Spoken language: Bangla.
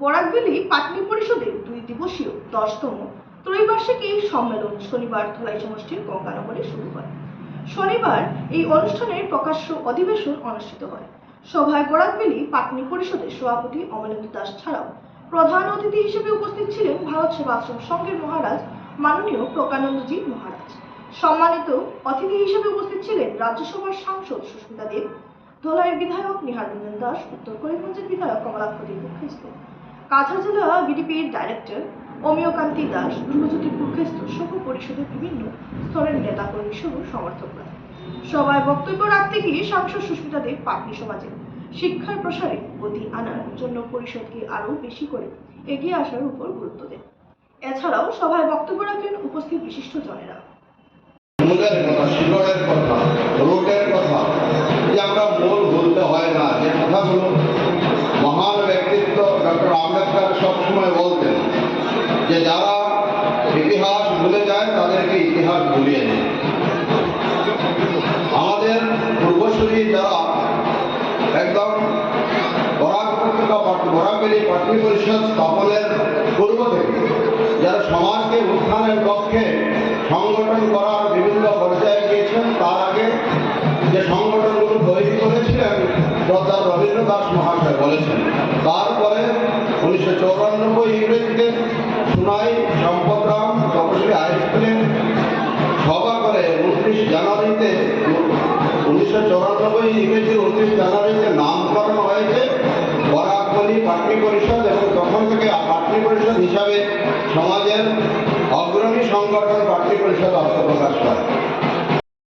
বরাকবেলি পাটনি পরিষদের দুই দিবসীয় দশতম ত্রৈবার্ষিক এই সম্মেলন শনিবার ধলাই সমষ্টির গঙ্গানগরে শুরু হয়। শনিবার এই অনুষ্ঠানের প্রকাশ্য অধিবেশন অনুষ্ঠিত হয়। সভায় বরাকবেলি পাটনি পরিষদের সভাপতি অমলেন্দু দাস ছাড়াও প্রধান অতিথি হিসেবে উপস্থিত ছিলেন ভারত সেবাশ্রম সংঘের মহারাজ মাননীয় প্রকানন্দজি মহারাজ। সম্মানিত অতিথি হিসেবে উপস্থিত ছিলেন রাজ্যসভার সাংসদ সুস্মিতা দেব, ধলাইয়ের বিধায়ক নিহার রঞ্জন দাস, উত্তর করিমগঞ্জের বিধায়ক কমলাক্ষ দেব খ্রিস্ট কাছাড় জেলা বিডিপির ডাইরেক্টর অমিয়কান্তি দাস ধ্রুবজ্যোতি পুরখেস্ত সহ পরিষদের বিভিন্ন স্তরের নেতাকর্মী সহ সমর্থকরা। সবাই বক্তব্য রাখতে গিয়ে সাংসদ সুস্মিতা দেব পাটনি সমাজে শিক্ষার প্রসারে গতি আনার জন্য পরিষদকে আরও বেশি করে এগিয়ে আসার উপর গুরুত্ব দেন। এছাড়াও সভায় বক্তব্য রাখেন উপস্থিত বিশিষ্ট জনেরা আমরা মূল ভুলতে হয় না, যে কথাগুলো ডক্টর আম্বেদকর সবসময় বলতেন যে যারা ইতিহাস ভুলে যায়, তাদেরকে ইতিহাস ভুলিয়ে দেয় আমাদের পূর্বসূরি যারা একদম বরাক বরাকবেলি পরিষদ স্থাপনের পূর্ব থেকে, যারা সমাজকে উত্থানের পক্ষে সংগঠন করার বিভিন্ন পর্যায়ে গিয়েছেন, তার আগে যে সংগঠনগুলো তৈরি করেছিলেন সর্দার রবীন্দ্র দাস মহাশয় বলেছেন তারপরে উনিশশো চৌরানব্বই ইংরেজিতে সুনাই সম্পদরাম তপসী হাই স্কুলে সভা করে উনত্রিশ জানুয়ারিতে, উনিশশো চৌরানব্বই ইংরেজি উনত্রিশ জানুয়ারিতে নামকরণ হয়েছে বরাকবলি পাটনি পরিষদ এবং তখন থেকে পাটনি পরিষদ হিসাবে সমাজের অগ্রণী সংগঠন পাটনি পরিষদ আত্মপ্রকাশ করে।